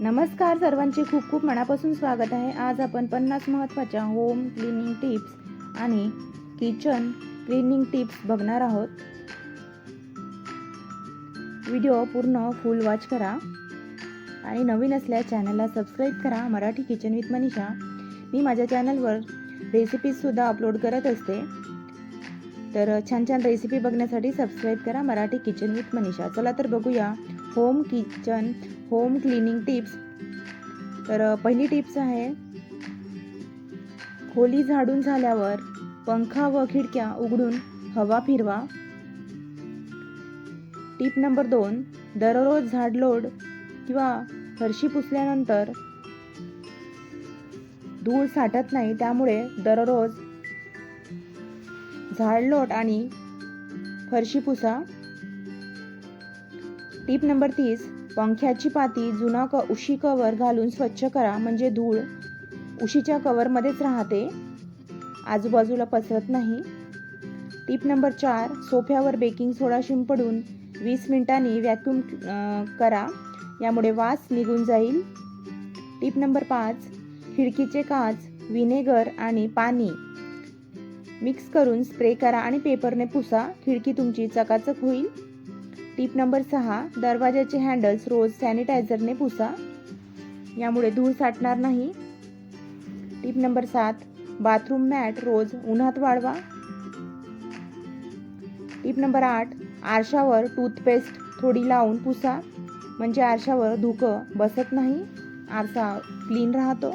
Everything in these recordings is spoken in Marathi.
नमस्कार सर्वांचे खूप खूप मनापासून स्वागत आहे. आज आपण पन्नास महत्त्वाच्या होम क्लिनिंग टिप्स आणि किचन क्लिनिंग टिप्स बघणार आहोत. व्हिडिओ पूर्ण फुल वॉच करा. आणि नवीन असल्यास चॅनलला सबस्क्राईब करा. Marathi kitchen with Manisha. मी माझ्या चॅनलवर रेसिपीजसुद्धा अपलोड करत असते. तर छान छान रेसिपी बघण्यासाठी सबस्क्राईब करा. Marathi kitchen with Manisha. चला तर बघूया home kitchen home cleaning tips तर पहिली टिप्स आहे खोली झाडून झाल्यावर पंखा व खिडक्या उघडून हवा फिरवा. टिप नंबर दोन दररोज झाडलोड किंवा फरशी पुसल्यानंतर धूळ साठत नाही त्यामुळे दररोज झाडलोट आणि फरशी पुसा. टीप नंबर तीस पंख्याची पाती जुना क उशी कवर घालून स्वच्छ करा म्हणजे धूळ. उशीच्या कवरमध्येच राहते. आजूबाजूला पसरत नाही. टीप नंबर चार सोफ्यावर बेकिंग सोडा शिंपडून वीस मिनिटांनी व्हॅक्यूम करा. यामुळे वास निघून जाईल. टीप नंबर पाच खिडकीचे काच विनेगर आणि पाणी. मिक्स करून स्प्रे करा आणि पेपरने पुसा. खिडकी तुमची चकाचक होईल. टीप नंबर सहा दरवाजाचे हँडल्स रोज सॅनिटायझरने पुसा. यामुळे धूळ साठणार नाही. टीप नंबर सात बाथरूम मॅट रोज उन्हात वाढवा टीप नंबर आठ आरशावर टूथपेस्ट थोडी लावून पुसा. म्हणजे आरशावर धुकं बसत नाही आरसा क्लीन राहतो.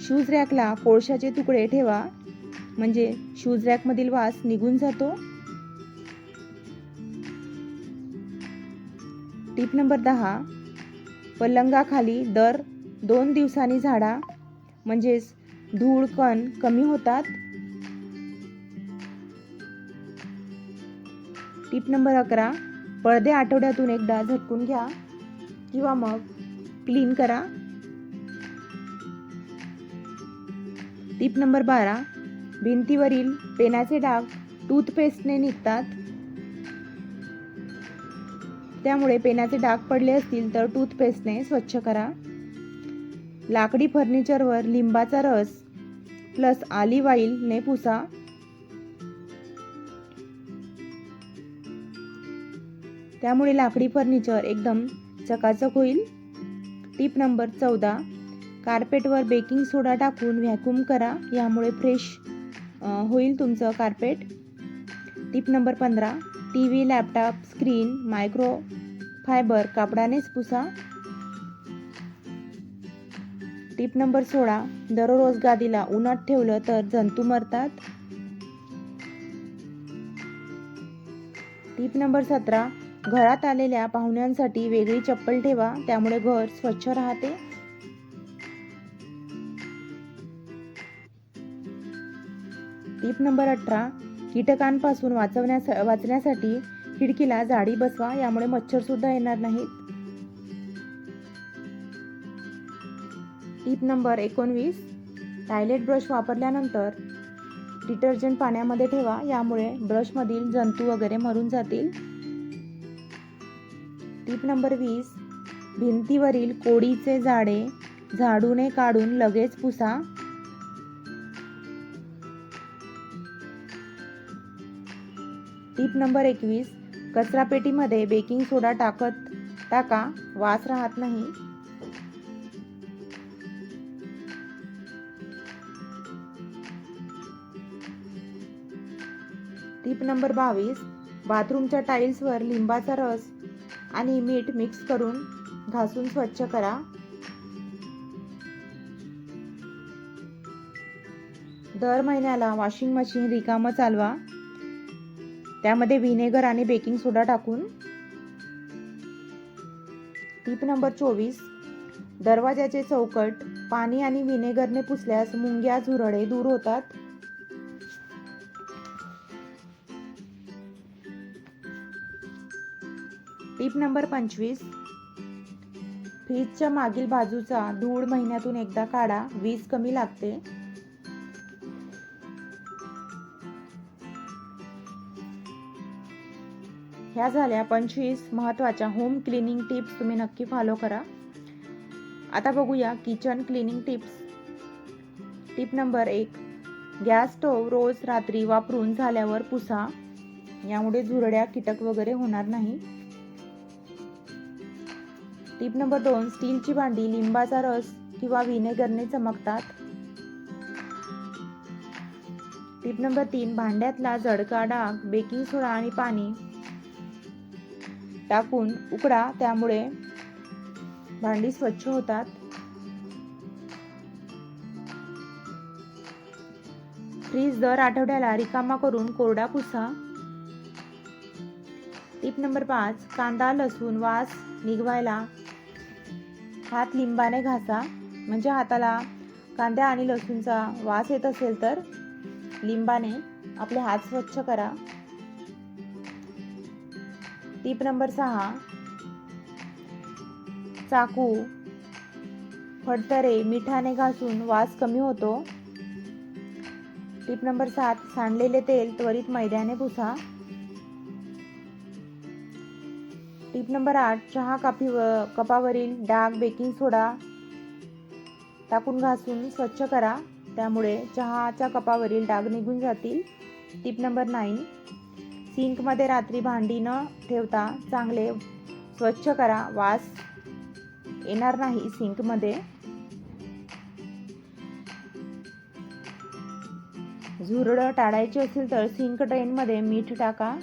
शूज रॅकला कोळशाचे तुकडे ठेवा. म्हणजे शूज रॅकमधील वास निघून जातो. टीप नंबर दहा पलंगाखाली दर दोन दिवसांनी झाडा म्हणजेच धूळ कण कमी होतात. टीप नंबर अकरा पडदे आठवड्यातून एकदा झटकून घ्या किंवा मग क्लीन करा. टीप नंबर बारा भिंतीवरील पेनाचे डाग टूथपेस्टने निघतात. त्यामुळे पेनाचे डाग पडले असतील तर टूथपेस्टने स्वच्छ करा. लाकडी फर्निचरवर लिंबाचा रस प्लस आली ऑइलने पुसा. त्यामुळे लाकडी फर्निचर एकदम चकाचक होईल. टीप नंबर चौदा कार्पेटवर बेकिंग सोडा टाकून व्हॅक्यूम करा यामुळे फ्रेश होईल तुमचं कार्पेट. टिप नंबर पंधरा T V laptop screen microfibre कापडानेच पुसा. टिप नंबर सोळा दररोज गादीला उन्हात ठेवलं तर जंतू मरतात. टिप नंबर सतरा घरात आलेल्या पाहुण्यांसाठी वेगळी चप्पल ठेवा त्यामुळे घर स्वच्छ राहते. टीप नंबर अठरा कीटकांपासून वाचवण्यास वाचण्यासाठी खिडकीला जाळी बसवा यामुळे मच्छर सुद्धा येणार नाहीत. टीप नंबर एकोणवीस. टॉयलेट ब्रश वापरल्यानंतर डिटर्जंट पाण्यामध्ये ठेवा यामुळे ब्रशमधील जंतू वगैरे मरून जातील. टीप नंबर वीस. भिंतीवरील कोडीचे जाडे झाडूने काढून लगेच पुसा. टिप नंबर एकवीस कचरापेटीमध्ये बेकिंग सोडा टाकत टाका वास राहत नाही. टिप नंबर बावीस बाथरूमच्या टाईल्सवर लिंबाचा रस आणि मीठ मिक्स करून घासून स्वच्छ करा. दर महिन्याला वॉशिंग मशीन रिकामं चालवा. त्यामध्ये व्हिनेगर आणि बेकिंग सोडा टाकून. टीप नंबर चोवीस. दरवाजाचे चौकट पाणी आणि व्हिनेगरने पुसल्यास मुंग्या झुरळे दूर होतात. टीप नंबर पंचवीस. फ्रीजच्या मागील बाजूचा धूळ महिन्यातून एकदा काढा वीज कमी लागते. ह्या झाल्या पंचवीस महत्त्वाच्या होम क्लिनिंग टिप्स तुम्ही नक्की फॉलो करा. आता बघूया kitchen cleaning tips tip number एक गॅस स्टोव रोज रात्री वापरून झाल्यावर पुसा. यामुळे झुरड्या कीटक वगैरे होणार नाही. टिप नंबर दोन स्टीलची भांडी लिंबाचा रस किंवा व्हिनेगरने चमकतात. टिप नंबर तीन भांड्यातला जडका डाग बेकिंग सोडा आणि पाणी. टाकून उकडा त्यामुळे भांडी स्वच्छ होतात. फ्रीज दर आठवड्याला रिकामा करून कोरडा पुसा. टिप नंबर पाच कांदा लसूण वास निघवायला. हात लिंबाने घासा. म्हणजे हाताला कांदा आणि लसूणचा वास येत असेल तर लिंबाने आपले हात स्वच्छ करा. टीप नंबर सहा. चाकू. फडतरे. मिठाने घासून वास कमी होतो. टीप नंबर सात. सांडलेले तेल त्वरित मैद्याने पुसा. टीप नंबर आठ. चहा कापी कपावरील डाग बेकिंग सोडा. टाकून घासून स्वच्छ करा. त्यामुळे चहाच्या कपावरील डाग निघून जातील. टीप नंबर नाईन सिंकमध्ये रात्री भांडी न ठेवता चांगले स्वच्छ करा. वास येणार नाही सिंकमध्ये. झुरडं टाळायची असेल तर सिंक ड्रेनमध्ये मीठ टाका.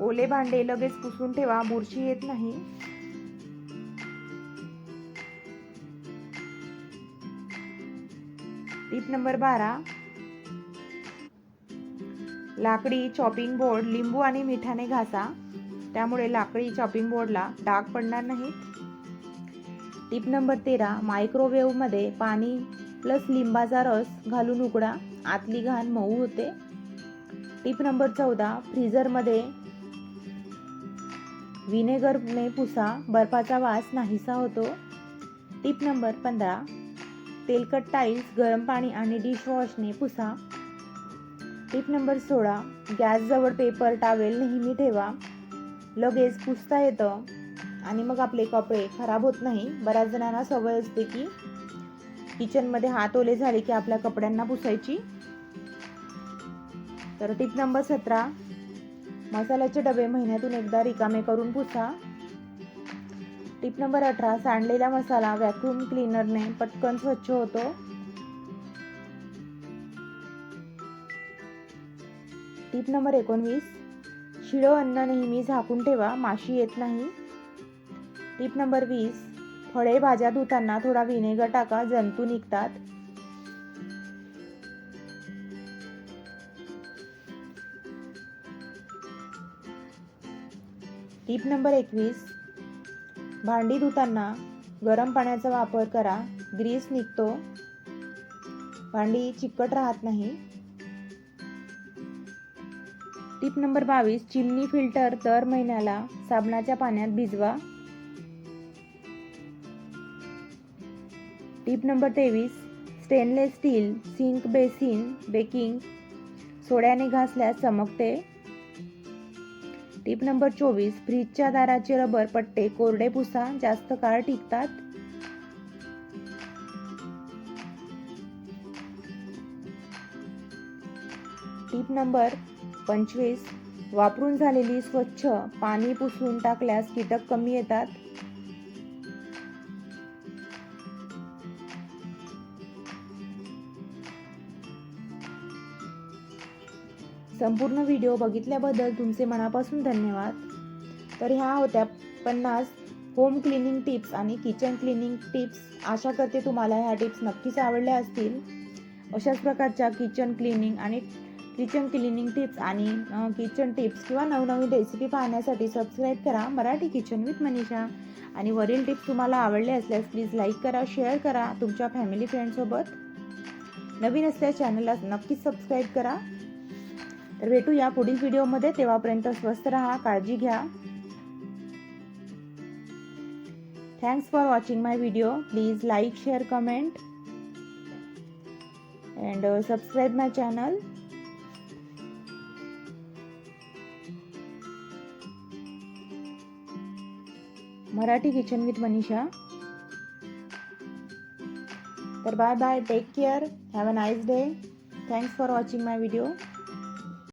ओले भांडे लगेच पुसून ठेवा. बुरशी येत नाही. टीप नंबर बारा. लाकडी चॉपिंग बोर्ड लिंबू आणि मिठाने घासा. त्यामुळे लाकडी चॉपिंग बोर्डला डाग पडणार नाहीत. टीप नंबर तेरा मायक्रोवेव्हमध्ये पाणी प्लस लिंबाचा रस घालून उकडा. आतली घाण मऊ होते. टीप नंबर चौदा फ्रीझरमध्ये विनेगरने पुसा. बर्फाचा वास नाहीसा होतो. टिप नंबर पंधरा तेलकट टाईल्स गरम पाणी आणि डिशवॉशने पुसा. टिप नंबर सोळा गॅसजवळ पेपर टावेल नेहमी ठेवा. लगेच पुसता येतं. आणि मग आपले कपडे खराब होत नाही. बऱ्याच जणांना सवय असते की किचनमध्ये हात ओले झाले की आपल्या कपड्यांना पुसायची. तर टिप नंबर सतरा मसाल्याचे डबे महिन्यातून एकदा रिकामे करून पुसा. टिप नंबर अठरा सांडलेला मसाला व्हॅक्यूम क्लीनरने पटकन स्वच्छ होतो. टिप नंबर एकोणवीस शिळं अन्न नेहमी झाकून ठेवा माशी येत नाही. टिप नंबर वीस फळे भाज्या धुताना थोडा व्हिनेगर टाका जंतू निघतात. टिप नंबर एकवीस भांडी धुताना गरम पाण्याचा वापर करा. ग्रीस निघतो. भांडी चिकट राहत नाही. टिप नंबर बावीस चिमणी फिल्टर दर महिन्याला साबणाच्या पाण्यात भिजवा. टिप नंबर तेवीस stainless steel sink basin baking सोड्याने घासल्यास चमकते. टिप नंबर चोवीस फ्रीजच्या दाराचे रबर पट्टे कोरडे पुसा जास्त काळ टिकतात? टीप नंबर पंचवीस वापरून झालेली स्वच्छ पाणी पुसून टाकल्यास कीटक कमी येतात? संपूर्ण व्हिडिओ बघितल्याबद्दल तुमचे मनापासून धन्यवाद. तर ह्या होत्या पन्नास होम क्लिनिंग टिप्स आणि किचन क्लिनिंग टिप्स आशा करते तुम्हाला ह्या टिप्स नक्कीच आवडल्या असतील. अशाच प्रकारच्या किचन क्लिनिंग आणि किचन क्लिनिंग टिप्स आणि किचन टिप्स किंवा नवनवीन रेसिपी पाहण्यासाठी सबस्क्राईब करा. Marathi kitchen with Manisha. आणि वरील टिप्स तुम्हाला आवडले असल्यास प्लीज लाईक करा शेअर करा. तुमच्या फॅमिली फ्रेंडसोबत नवीन असल्यास चॅनलला नक्कीच सबस्क्राईब करा. तर भेटूया पुढील व्हिडिओमध्ये तेव्हापर्यंत स्वस्त राहा काळजी घ्या. Thanks for watching my video please like share comment and subscribe my channel Marathi kitchen with Manisha. तर bye bye take care have a nice day thanks for watching my video